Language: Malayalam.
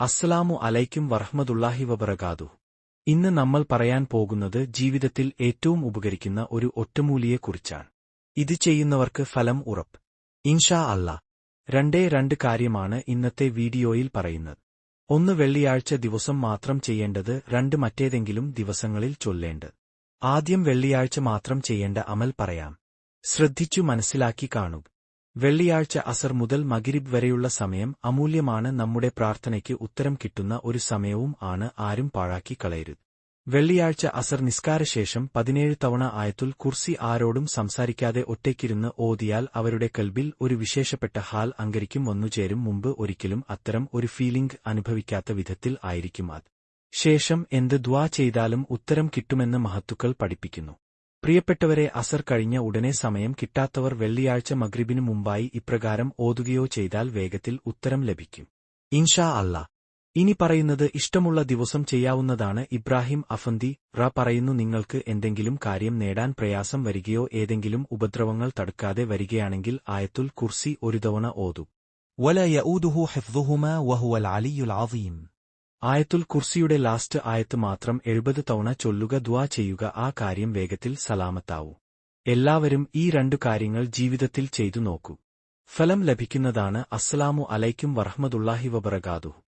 അസ്സലാമു അലൈക്കും വറഹ്മതുള്ളാഹി വബറകാതു. ഇന്ന് നമ്മൾ പറയാൻ പോകുന്നത് ജീവിതത്തിൽ ഏറ്റവും ഉപകരിക്കുന്ന ഒരു ഒറ്റമൂലിയെക്കുറിച്ചാണ്. ഇത് ചെയ്യുന്നവർക്ക് ഫലം ഉറപ്പ്. ഇൻഷാ അല്ല. രണ്ടേ രണ്ട് കാര്യമാണ് ഇന്നത്തെ വീഡിയോയിൽ പറയുന്നത്. ഒന്ന് വെള്ളിയാഴ്ച ദിവസം മാത്രം ചെയ്യേണ്ടത് രണ്ട് മറ്റേതെങ്കിലും ദിവസങ്ങളിൽ ചൊല്ലേണ്ടത്. ആദ്യം വെള്ളിയാഴ്ച മാത്രം ചെയ്യേണ്ട അമൽ പറയാം. ശ്രദ്ധിച്ചു മനസ്സിലാക്കി കാണുക വെള്ളിയാഴ്ച അസർ മുതൽ മഗിരിബ് വരെയുള്ള സമയം അമൂല്യമാണ് നമ്മുടെ പ്രാർത്ഥനയ്ക്ക് ഉത്തരം കിട്ടുന്ന ഒരു സമയവും ആണ് ആരും പാഴാക്കി കളയരുത്. വെള്ളിയാഴ്ച അസർ നിസ്കാരശേഷം പതിനേഴ് തവണ ആയത്തുൽ കുർസി ആരോടും സംസാരിക്കാതെ ഒറ്റയ്ക്കിരുന്ന് ഓതിയാൽ അവരുടെ കൽബിൽ ഒരു വിശേഷപ്പെട്ട ഹാൽ അങ്കരിക്കും വന്നുചേരും മുമ്പ് ഒരിക്കലും അത്തരം ഒരു ഫീലിംഗ് അനുഭവിക്കാത്ത വിധത്തിൽ ആയിരിക്കും അത്. ശേഷം എന്ത് ദ്വാ ചെയ്താലും ഉത്തരം കിട്ടുമെന്ന് മഹത്തുക്കൾ പഠിപ്പിക്കുന്നു. പ്രിയപ്പെട്ടവരെ അസർ കഴിഞ്ഞ ഉടനെ സമയം കിട്ടാത്തവർ വെള്ളിയാഴ്ച മഗ്രിബിനു മുമ്പായി ഇപ്രകാരം ഓതുകയോ ചെയ്താൽ വേഗത്തിൽ ഉത്തരം ലഭിക്കും. ഇൻഷാ അല്ല ഇനി പറയുന്നത് ഇഷ്ടമുള്ള ദിവസം ചെയ്യാവുന്നതാണ് ഇബ്രാഹിം അഫന്തി റ പറയുന്നു നിങ്ങൾക്ക് എന്തെങ്കിലും കാര്യം നേടാൻ പ്രയാസം വരികയോ ഏതെങ്കിലും ഉപദ്രവങ്ങൾ തടുക്കാതെ വരികയാണെങ്കിൽ ആയത്തുൽ കുർസി ഒരു തവണ ഓതു. വല യഊദുഹു ഹെഫ്ദുഹുമ വഹുവൽ അലിയുൽ ആദീം ആയത്തുൽ കുർസിയുടെ ലാസ്റ്റ് ആയത്ത് മാത്രം എഴുപത് തവണ ചൊല്ലുക ദ്വാ ചെയ്യുക ആ കാര്യം വേഗത്തിൽ സലാമത്താവൂ. എല്ലാവരും ഈ രണ്ടു കാര്യങ്ങൾ ജീവിതത്തിൽ ചെയ്തു നോക്കൂ. ഫലം ലഭിക്കുന്നതാണ് അസ്സലാമു അലൈക്കും വറഹമദുല്ലാഹി വബറകാതുഹു.